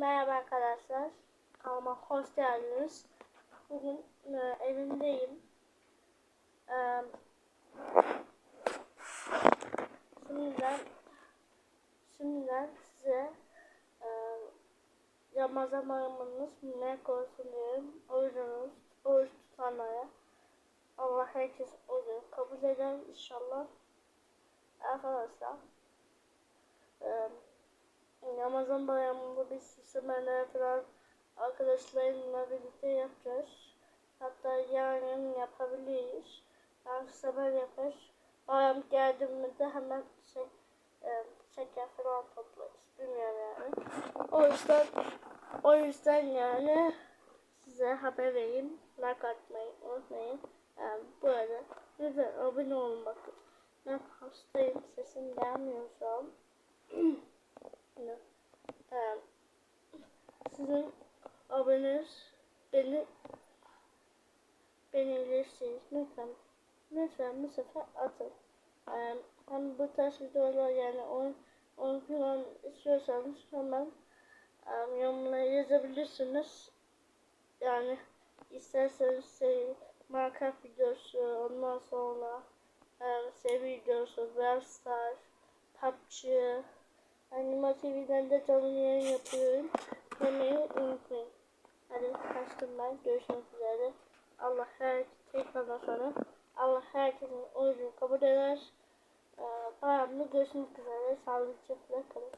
Merhaba arkadaşlar. Kanalıma hoş geldiniz. Bugün e, evimdeyim. E, şimdiden şimdiden size e, Ramazan bayramınız mübarek olsun diyorum. Orucunuz, oruç tutanlara. Allah herkes orucu kabul eder inşallah. Arkadaşlar. E, Ramazan bayramında biz süslemeler falan arkadaşlarımla birlikte yapacağız. Hatta yarın yapabiliriz. Ben sabah yaparız. Bayram geldiğimde hemen şey, e, şeker falan toplarız. Bilmiyorum yani. O yüzden o yüzden yani size haber vereyim. Like atmayı unutmayın. Yani bu arada lütfen abone olun bakın. Ben hastayım. Sesim gelmiyor şu an. Ne? Ee, sizin aboneniz beni beğenirsiniz lütfen lütfen bu sefer atın. Ee, hem bu tarz videolar yani oyun oyun falan istiyorsanız hemen um, yorumlara yazabilirsiniz. Yani isterseniz şey, Minecraft videosu ondan sonra um, sevi videosu, Brawl Stars, PUBG, Anima TV'den de canlı yayın yapıyorum. Unutmayın. Hadi ben. Görüşmek üzere. Allah her tekrardan sonra Allah herkesin oyunu kabul eder. Ee, bayramda görüşmek üzere. Sağlıcakla kalın.